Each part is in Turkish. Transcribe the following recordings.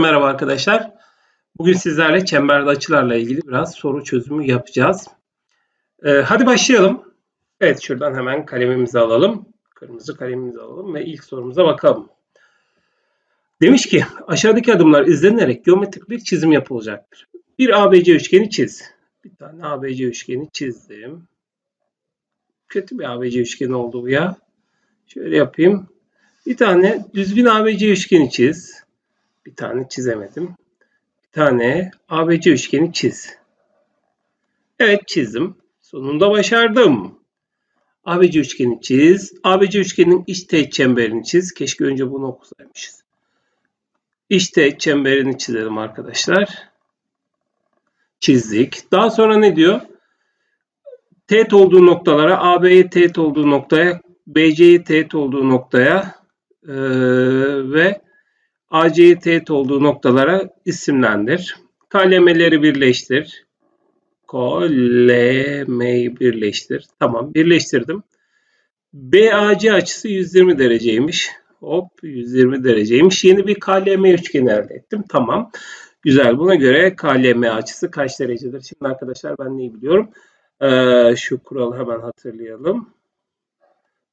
Merhaba arkadaşlar. Bugün sizlerle çemberde açılarla ilgili biraz soru çözümü yapacağız. Ee, hadi başlayalım. Evet şuradan hemen kalemimizi alalım. Kırmızı kalemimizi alalım ve ilk sorumuza bakalım. Demiş ki aşağıdaki adımlar izlenerek geometrik bir çizim yapılacaktır. Bir ABC üçgeni çiz. Bir tane ABC üçgeni çizdim. Kötü bir ABC üçgeni oldu bu ya. Şöyle yapayım. Bir tane düzgün ABC üçgeni çiz. Bir tane çizemedim. Bir tane ABC üçgeni çiz. Evet çizdim. Sonunda başardım. ABC üçgeni çiz. ABC üçgenin iç teğet çemberini çiz. Keşke önce bunu okusaymışız. İç teğet çemberini çizelim arkadaşlar. Çizdik. Daha sonra ne diyor? Teğet olduğu noktalara, AB'ye teğet olduğu noktaya, BC'ye teğet olduğu noktaya ee, ve AC'ye teğet olduğu noktalara isimlendir. Kalemeleri birleştir. Kolemeyi birleştir. Tamam birleştirdim. BAC açısı 120 dereceymiş. Hop 120 dereceymiş. Yeni bir KLM üçgeni elde ettim. Tamam. Güzel. Buna göre KLM açısı kaç derecedir? Şimdi arkadaşlar ben neyi biliyorum? Ee, şu kuralı hemen hatırlayalım.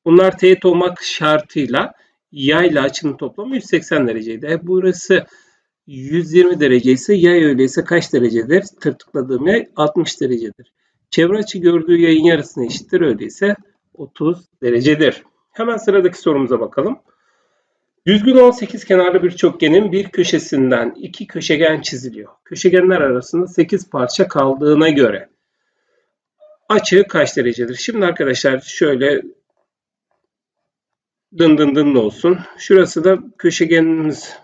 Bunlar teğet olmak şartıyla yay ile açının toplamı 180 dereceydi. E burası 120 derece ise yay öyleyse kaç derecedir? Tırtıkladığım yay 60 derecedir. Çevre açı gördüğü yayın yarısına eşittir. Öyleyse 30 derecedir. Hemen sıradaki sorumuza bakalım. Düzgün 18 kenarlı bir çokgenin bir köşesinden iki köşegen çiziliyor. Köşegenler arasında 8 parça kaldığına göre açı kaç derecedir? Şimdi arkadaşlar şöyle dın dın dın olsun. Şurası da köşegenimiz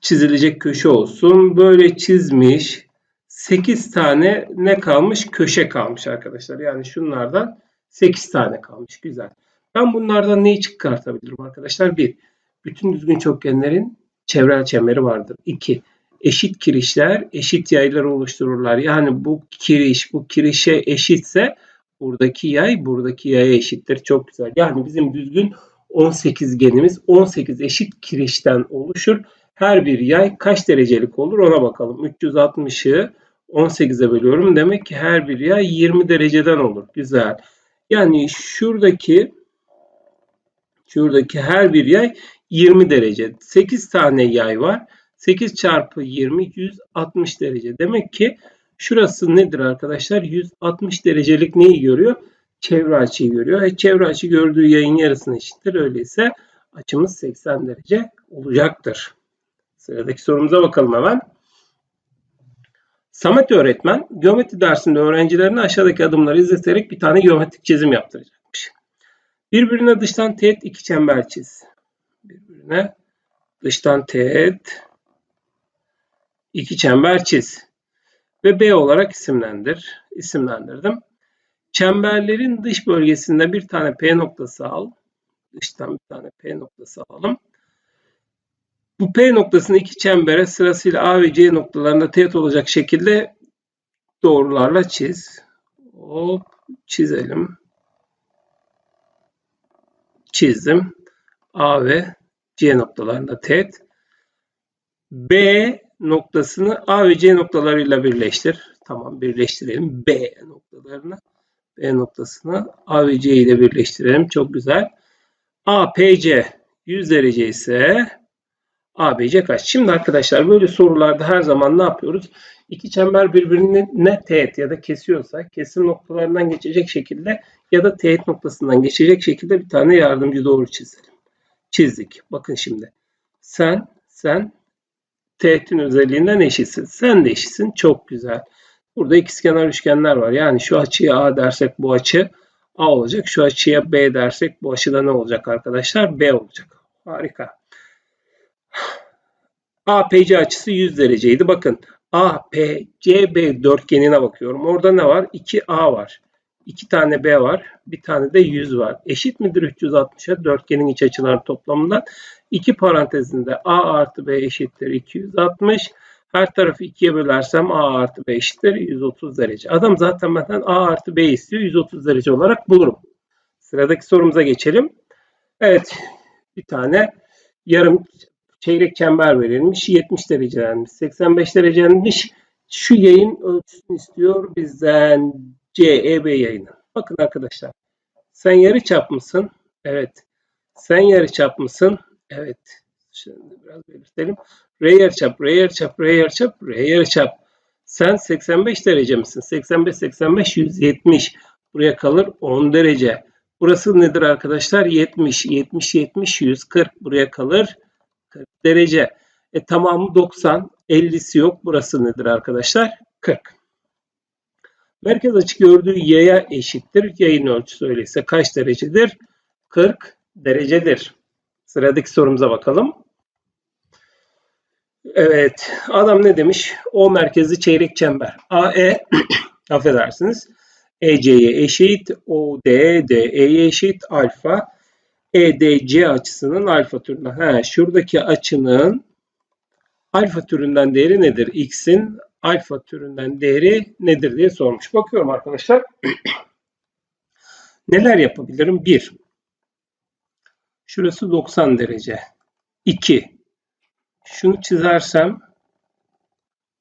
çizilecek köşe olsun. Böyle çizmiş. 8 tane ne kalmış? Köşe kalmış arkadaşlar. Yani şunlardan 8 tane kalmış. Güzel. Ben bunlardan neyi çıkartabilirim arkadaşlar? 1. Bütün düzgün çokgenlerin çevrel çemberi vardır. 2. Eşit kirişler eşit yaylar oluştururlar. Yani bu kiriş bu kirişe eşitse buradaki yay buradaki yaya eşittir. Çok güzel. Yani bizim düzgün 18 genimiz 18 eşit kirişten oluşur. Her bir yay kaç derecelik olur ona bakalım. 360'ı 18'e bölüyorum. Demek ki her bir yay 20 dereceden olur. Güzel. Yani şuradaki şuradaki her bir yay 20 derece. 8 tane yay var. 8 çarpı 20 160 derece. Demek ki Şurası nedir arkadaşlar? 160 derecelik neyi görüyor? Çevre açıyı görüyor. E, çevre açı gördüğü yayın yarısına eşittir. Öyleyse açımız 80 derece olacaktır. Sıradaki sorumuza bakalım hemen. Samet öğretmen geometri dersinde öğrencilerine aşağıdaki adımları izleterek bir tane geometrik çizim yaptıracakmış. Birbirine dıştan teğet iki çember çiz. Birbirine dıştan teğet iki çember çiz ve B olarak isimlendir. İsimlendirdim. Çemberlerin dış bölgesinde bir tane P noktası al. Dıştan bir tane P noktası alalım. Bu P noktasını iki çembere sırasıyla A ve C noktalarında teğet olacak şekilde doğrularla çiz. Hop çizelim. Çizdim. A ve C noktalarında teğet. B noktasını A ve C noktalarıyla birleştir. Tamam birleştirelim. B noktalarını B noktasını A ve C ile birleştirelim. Çok güzel. APC 100 derece ise ABC kaç? Şimdi arkadaşlar böyle sorularda her zaman ne yapıyoruz? İki çember birbirini ne teğet ya da kesiyorsa kesim noktalarından geçecek şekilde ya da teğet noktasından geçecek şekilde bir tane yardımcı doğru çizelim. Çizdik. Bakın şimdi. Sen, sen, teğetin özelliğinden eşitsin. Sen de eşitsin. Çok güzel. Burada ikizkenar üçgenler var. Yani şu açıya A dersek bu açı A olacak. Şu açıya B dersek bu açıda ne olacak arkadaşlar? B olacak. Harika. APC açısı 100 dereceydi. Bakın APCB dörtgenine bakıyorum. Orada ne var? 2A var. 2 tane B var. Bir tane de 100 var. Eşit midir 360'a? Dörtgenin iç açıları toplamından. 2 parantezinde A artı B eşittir 260. Her tarafı 2'ye bölersem A artı B eşittir 130 derece. Adam zaten benden A artı B istiyor. 130 derece olarak bulurum. Sıradaki sorumuza geçelim. Evet. Bir tane yarım çeyrek çember verilmiş. 70 derecelenmiş. 85 derecelenmiş. Şu yayın ölçüsünü istiyor bizden CEB yayını. Bakın arkadaşlar. Sen yarı çap mısın? Evet. Sen yarı çap mısın? Evet. Şimdi biraz belirtelim. R yarıçap, R yarıçap, R yarıçap, R yarıçap. Sen 85 derece misin? 85, 85, 170. Buraya kalır 10 derece. Burası nedir arkadaşlar? 70, 70, 70, 140. Buraya kalır 40 derece. E tamamı 90. 50'si yok. Burası nedir arkadaşlar? 40. Merkez açı gördüğü yaya eşittir. Yayın ölçüsü öyleyse kaç derecedir? 40 derecedir. Sıradaki sorumuza bakalım. Evet. Adam ne demiş? O merkezli çeyrek çember. AE affedersiniz. EC'ye eşit. OD DE'ye eşit. Alfa. EDC açısının alfa türünden. Ha, şuradaki açının alfa türünden değeri nedir? X'in alfa türünden değeri nedir diye sormuş. Bakıyorum arkadaşlar. Neler yapabilirim? 1. Şurası 90 derece. 2. Şunu çizersem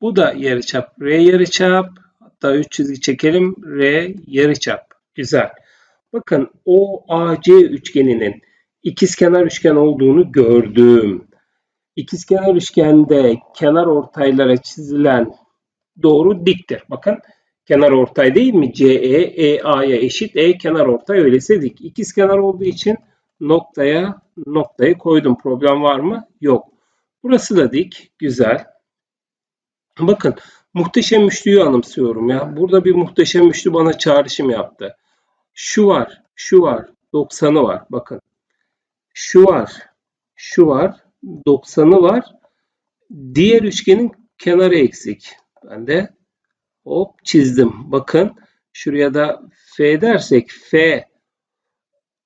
bu da yarıçap. R yarıçap. Hatta 3 çizgi çekelim. R yarıçap. Güzel. Bakın OAC üçgeninin ikizkenar üçgen olduğunu gördüm. İkizkenar üçgende kenar ortaylara çizilen doğru diktir. Bakın kenar ortay değil mi? CE EA'ya eşit. E kenar ortay öyleyse dik. İkizkenar olduğu için noktaya noktayı koydum. Problem var mı? Yok. Burası da dik. Güzel. Bakın muhteşem üçlüyü anımsıyorum ya. Burada bir muhteşem üçlü bana çağrışım yaptı. Şu var, şu var, 90'ı var. Bakın. Şu var, şu var, 90'ı var. Diğer üçgenin kenarı eksik. Ben de hop çizdim. Bakın şuraya da F dersek F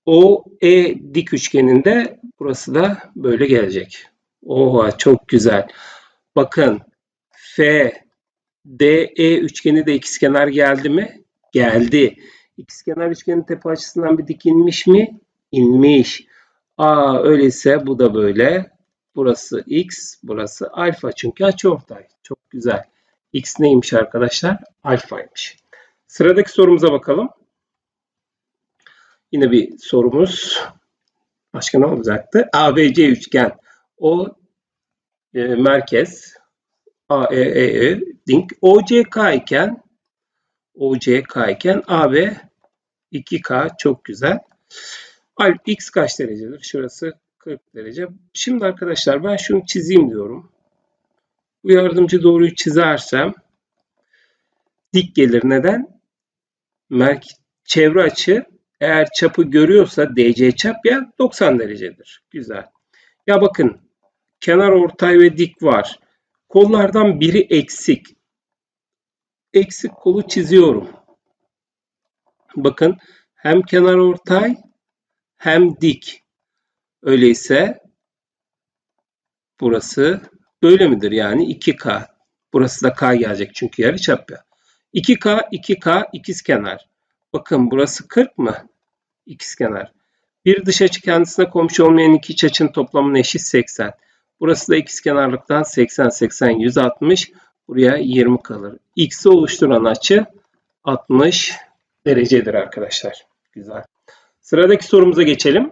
O E dik üçgeninde burası da böyle gelecek. Oha çok güzel. Bakın F D E üçgeni de ikizkenar geldi mi? Geldi. İkizkenar üçgenin tepe açısından bir dik inmiş mi? İnmiş. Aa öyleyse bu da böyle. Burası x, burası alfa. Çünkü açıortay. Çok güzel. X neymiş arkadaşlar? Alfaymış. Sıradaki sorumuza bakalım. Yine bir sorumuz. Başka ne olacaktı? ABC üçgen. O e, merkez AEE e, link OCK iken OCK iken AB 2K çok güzel. X kaç derecedir? Şurası 40 derece. Şimdi arkadaşlar ben şunu çizeyim diyorum. Bu yardımcı doğruyu çizersem dik gelir. Neden? Merk çevre açı eğer çapı görüyorsa DC çap ya 90 derecedir. Güzel. Ya bakın kenar ortay ve dik var. Kollardan biri eksik. Eksik kolu çiziyorum. Bakın hem kenar ortay hem dik. Öyleyse burası böyle midir? Yani 2K. Burası da K gelecek çünkü yarıçap ya. 2K, 2K ikizkenar. Bakın burası 40 mı? İkizkenar. Bir dış açı kendisine komşu olmayan iki iç açının toplamının eşit 80. Burası da ikizkenarlıktan 80, 80, 160. Buraya 20 kalır. X'i oluşturan açı 60 derecedir arkadaşlar. Güzel. Sıradaki sorumuza geçelim.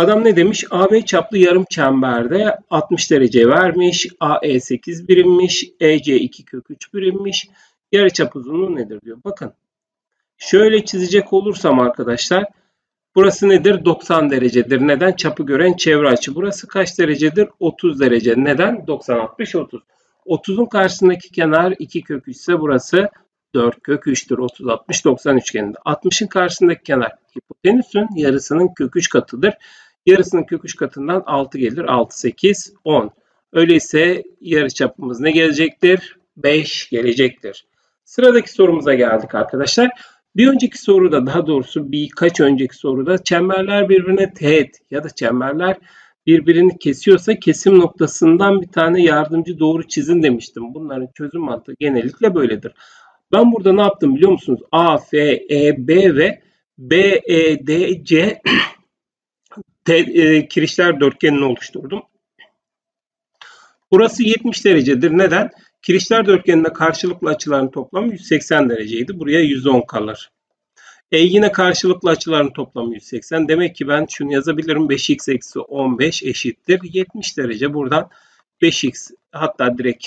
Adam ne demiş? AB çaplı yarım çemberde 60 derece vermiş. AE 8 birimmiş. EC 2 kök 3 birimmiş. Yarıçap uzunluğu nedir diyor. Bakın. Şöyle çizecek olursam arkadaşlar. Burası nedir? 90 derecedir. Neden? Çapı gören çevre açı. Burası kaç derecedir? 30 derece. Neden? 90, 60, 30. 30'un karşısındaki kenar 2 kök 3 ise burası 4 kök 3'tür. 30, 60, 90 üçgeninde. 60'ın karşısındaki kenar hipotenüsün yarısının kök 3 katıdır. Yarısının kök 3 katından 6 gelir. 6, 8, 10. Öyleyse yarıçapımız ne gelecektir? 5 gelecektir. Sıradaki sorumuza geldik arkadaşlar. Bir önceki soruda daha doğrusu birkaç önceki soruda çemberler birbirine teğet ya da çemberler birbirini kesiyorsa kesim noktasından bir tane yardımcı doğru çizin demiştim. Bunların çözüm mantığı genellikle böyledir. Ben burada ne yaptım biliyor musunuz? A, F, E, B ve B, E, D, C te- e, kirişler dörtgenini oluşturdum. Burası 70 derecedir. Neden? Kirişler dörtgeninde karşılıklı açıların toplamı 180 dereceydi. Buraya 110 kalır. E yine karşılıklı açıların toplamı 180. Demek ki ben şunu yazabilirim. 5x eksi 15 eşittir. 70 derece. Buradan 5x hatta direkt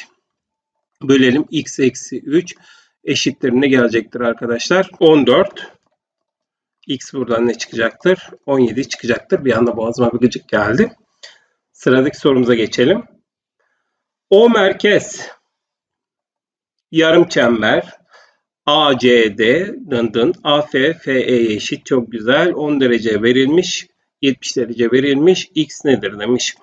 bölelim. x eksi 3 eşittir ne gelecektir arkadaşlar? 14. X buradan ne çıkacaktır? 17 çıkacaktır. Bir anda boğazıma bir gıcık geldi. Sıradaki sorumuza geçelim. O merkez yarım çember ACD dın dın AF FE'ye eşit çok güzel 10 derece verilmiş 70 derece verilmiş x nedir demiş.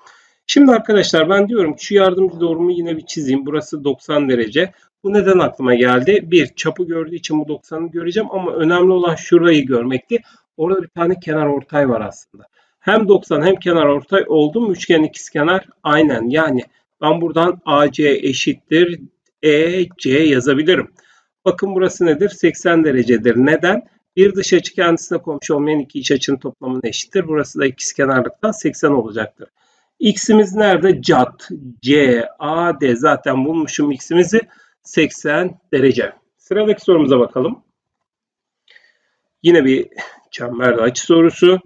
Şimdi arkadaşlar ben diyorum şu yardımcı doğrumu yine bir çizeyim. Burası 90 derece. Bu neden aklıma geldi? Bir, çapı gördüğü için bu 90'ı göreceğim ama önemli olan şurayı görmekti. Orada bir tane kenar ortay var aslında. Hem 90 hem kenar ortay oldu mu üçgen ikizkenar aynen. Yani ben buradan AC eşittir EC yazabilirim. Bakın burası nedir? 80 derecedir. Neden? Bir dış açı kendisine komşu olmayan iki iç açının toplamına eşittir. Burası da ikizkenarlıktan 80 olacaktır. X'imiz nerede? CAD. C, A, D. Zaten bulmuşum X'imizi 80 derece. Sıradaki sorumuza bakalım. Yine bir çemberde açı sorusu.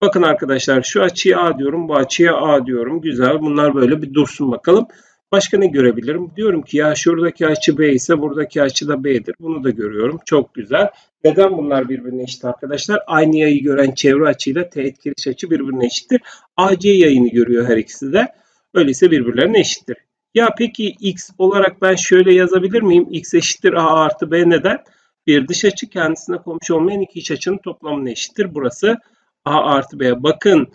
Bakın arkadaşlar şu açıya A diyorum, bu açıya A diyorum. Güzel. Bunlar böyle bir dursun bakalım. Başka ne görebilirim? Diyorum ki ya şuradaki açı B ise buradaki açı da B'dir. Bunu da görüyorum. Çok güzel. Neden bunlar birbirine eşit arkadaşlar? Aynı yayı gören çevre açıyla teğet kiriş açı birbirine eşittir. AC yayını görüyor her ikisi de. Öyleyse birbirlerine eşittir. Ya peki x olarak ben şöyle yazabilir miyim? x eşittir a artı b neden? Bir dış açı kendisine komşu olmayan iki iç açının toplamına eşittir. Burası a artı b. Bakın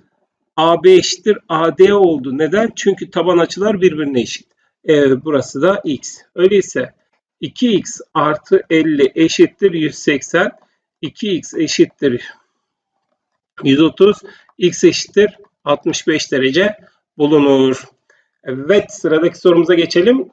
AB eşittir AD oldu. Neden? Çünkü taban açılar birbirine eşit. Evet, burası da x. Öyleyse 2x artı 50 eşittir 180. 2x eşittir 130. x eşittir 65 derece bulunur. Evet sıradaki sorumuza geçelim.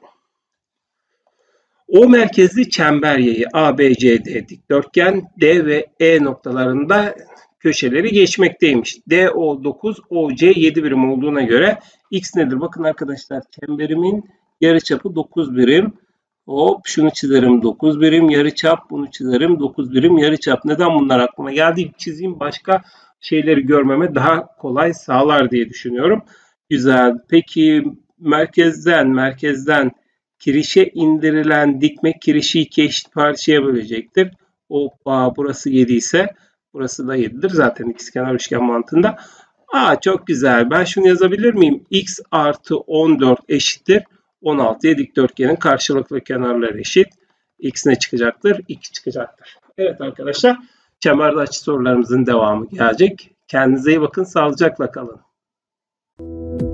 O merkezli çember yayı ABCD dikdörtgen D ve E noktalarında köşeleri geçmekteymiş. DO 9, OC 7 birim olduğuna göre X nedir? Bakın arkadaşlar çemberimin yarıçapı 9 birim. Hop şunu çizerim 9 birim yarıçap bunu çizerim 9 birim yarıçap. Neden bunlar aklıma geldi? Çizeyim başka şeyleri görmeme daha kolay sağlar diye düşünüyorum. Güzel. Peki merkezden merkezden kirişe indirilen dikme kirişi iki eşit parçaya bölecektir. Hoppa burası 7 ise burası da 7'dir. Zaten ikizkenar üçgen mantığında. Aa çok güzel. Ben şunu yazabilir miyim? x artı 14 eşittir. 16'ya dikdörtgenin karşılıklı kenarları eşit. X ne çıkacaktır? 2 çıkacaktır. Evet arkadaşlar. Çemberde açı sorularımızın devamı gelecek. Kendinize iyi bakın. Sağlıcakla kalın. Música